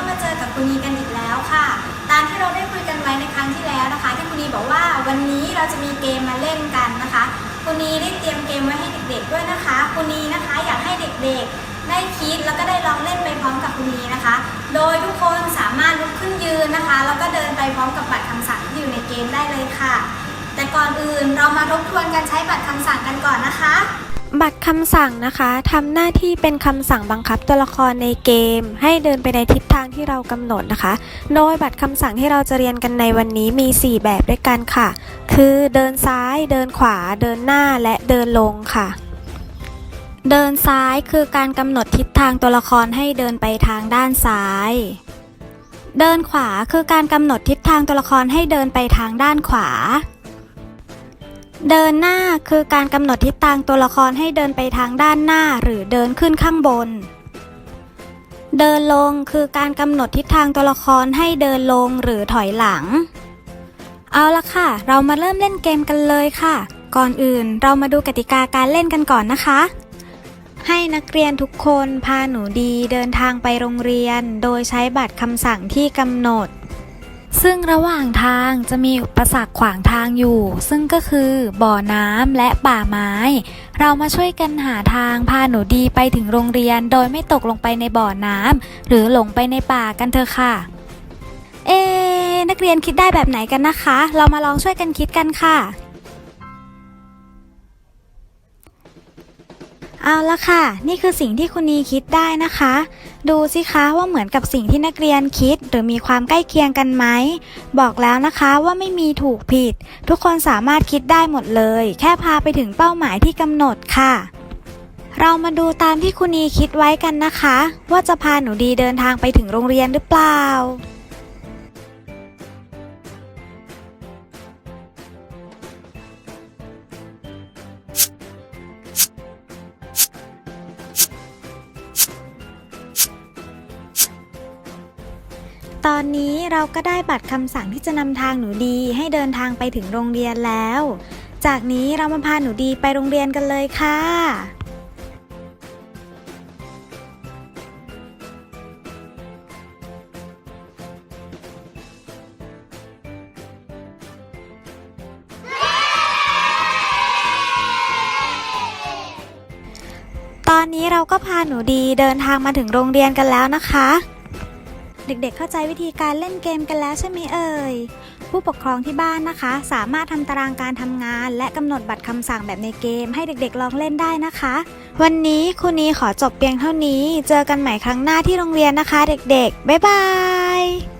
ก็มาเจอกับคุณนีกันอีกแล้วค่ะ ตามที่เราได้คุยกันไว้ในครั้งที่แล้วนะคะ ที่คุณนีบอกว่าวันนี้เราจะมีเกมมาเล่นกันนะคะ คุณนีได้เตรียมเกมไว้ให้เด็กๆด้วยนะคะ คุณนีนะคะอยากให้เด็กๆ ได้คิดแล้วก็ได้ลองเล่นไปพร้อมกับคุณนีนะคะ โดยทุกคนสามารถลุกขึ้นยืนนะคะ แล้วก็เดินไปพร้อมกับบัตรคำสั่งที่อยู่ในเกมได้เลยค่ะ แต่ก่อนอื่นเรามาทบทวนการใช้บัตรคำสั่งกันก่อนนะคะ บัตรคำสั่งนะคะทำหน้าที่เป็นคำสั่งบังคับตัวละครในเกม ให้เดินไปในทิศทางที่เรากำหนดนะคะ โดยบัตรคำสั่งที่เราจะเรียนกันในวันนี้มี 4 แบบด้วยกันค่ะ คือเดินซ้าย เดินขวา เดินหน้าและเดินลงค่ะ เดินซ้ายคือการกำหนดทิศทางตัวละครให้เดินไปทางด้านซ้าย เดินขวาคือการกำหนดทิศทางตัวละครให้เดินไปทางด้านขวา เดินหน้าคือการกำหนดทิศทางตัวละครให้เดินไปทางด้านหน้าหรือเดินขึ้นข้างบน เดินลงคือการกำหนดทิศทางตัวละครให้เดินลงหรือถอยหลัง เอาละค่ะ เรามาเริ่มเล่นเกมกันเลยค่ะ ก่อนอื่นเรามาดูกติกาการเล่นกันก่อนนะคะ ให้นักเรียนทุกคนพาหนูดีเดินทางไปโรงเรียน โดยใช้บัตรคำสั่งที่กำหนด ซึ่งระหว่างทางจะมีอุปสรรคขวางทางอยู่ ซึ่งก็คือบ่อน้ำและป่าไม้ เรามาช่วยกันหาทางพาหนูดีไปถึงโรงเรียน โดยไม่ตกลงไปในบ่อน้ำหรือหลงไปในป่ากันเถอะค่ะ เอ๊นักเรียนคิดได้แบบไหนกันนะคะ เรามาลองช่วยกันคิดกันค่ะ เอาละค่ะ นี่คือสิ่งที่คุณนีคิดได้นะคะ ดูสิคะว่าเหมือนกับสิ่งที่นักเรียนคิด หรือมีความใกล้เคียงกันไหม บอกแล้วนะคะว่าไม่มีถูกผิด ทุกคนสามารถคิดได้หมดเลย แค่พาไปถึงเป้าหมายที่กำหนดค่ะ เรามาดูตามที่คุณนีคิดไว้กันนะคะ ว่าจะพาหนูดีเดินทางไปถึงโรงเรียนหรือเปล่า ตอนนี้เราก็ได้บัตรคำสั่งที่จะนำทางหนูดีให้เดินทางไปถึงโรงเรียนแล้ว จากนี้เรามาพาหนูดีไปโรงเรียนกันเลยค่ะ ตอนนี้เราก็พาหนูดีเดินทางมาถึงโรงเรียนกันแล้วนะคะ เด็กๆ เข้าใจวิธีการเล่นเกมกันแล้วใช่ไหมเอ่ย ผู้ปกครองที่บ้านนะคะ สามารถทำตารางการทำงาน และกำหนดบัตรคำสั่งแบบในเกม ให้เด็กๆ ลองเล่นได้นะคะ วันนี้ครูนีขอจบเพียงเท่านี้ เจอกันใหม่ครั้งหน้าที่โรงเรียนนะคะ เด็กๆ บ๊ายบาย